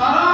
স্মরণ করে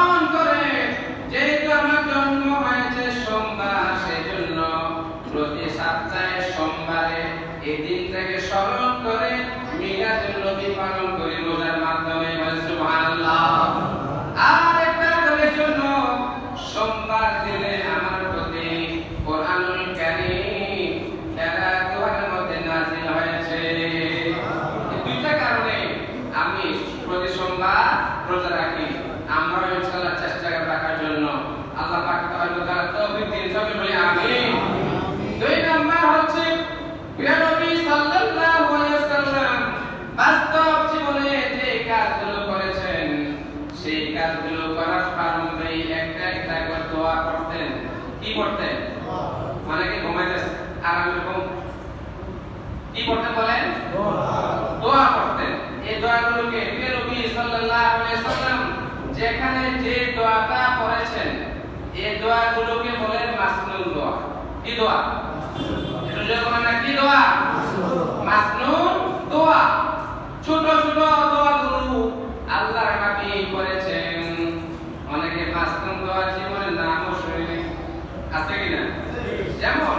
কাজগুলো করার প্রারম্ভে একটা একটা করে দোয়া করতেন। কি করতেন? মানে কি ঘুমাইতেছে আরাম এরকম? কি করতেন বলেন? দোয়া করতেন। এই দোয়াগুলোকে নবী সাল্লাল্লাহু আলাইহি ওয়াসাল্লাম যেখানে যে দোয়াটা করেছেন, এই দোয়াগুলোকে বলেন মাসনুন দোয়া। কি দোয়া? এটা যে বলেন না, কি দোয়া? মাসনুন দোয়া। ছোট ছোট দোয়াগুলো আল্লাহর হাবিব করেছেন অনেকে মাসনুন দোয়া জীবনের নামও শুনেনি আছে কিনা যেমন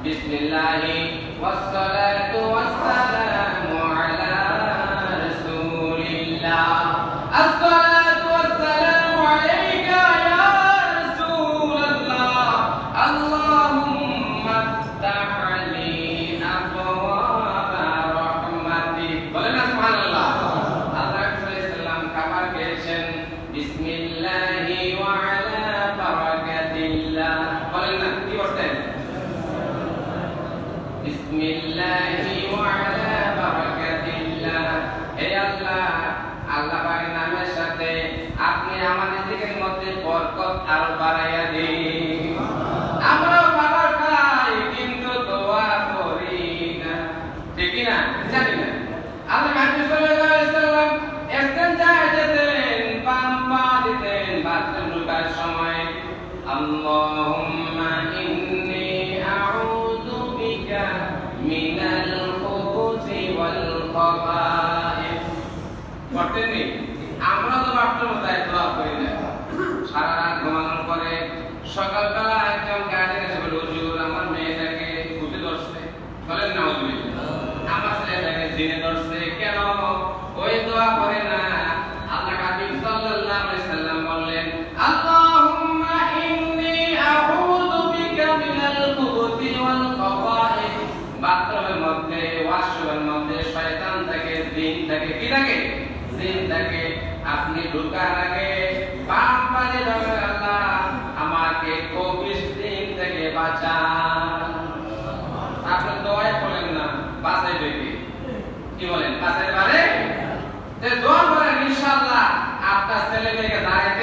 Bismillahirrahmanirrahim. Wassalatu wassalamu আপনি আমাদের দোয়া করি ঠিক না জানি না। আল্লাহ সময়। আল্লাহুম্মা করতেন নি আমরা তো বাথরুমে যাই দোয়া করি না। সারা রাত ঘুমানোর পরে সকালবেলা একজন গাড়ি এসে বলে, হুজুর, আমার মেয়েটাকে ভূতে ধরছে। বলেন না, হুজুর। কেন? ওই দোয়া করে না থাকে কি থাকে থাকে আপনি ঢোকার আগে আল্লাহ, আমাকে দিন থেকে বাঁচান। আপনি বলেন না, বাঁচাই দেবে কি বলেন, বাঁচাই পারে? যে দোয়া করেন ইনশাআল্লাহ, আপনার ছেলে মেয়েকে দাঁড়িয়ে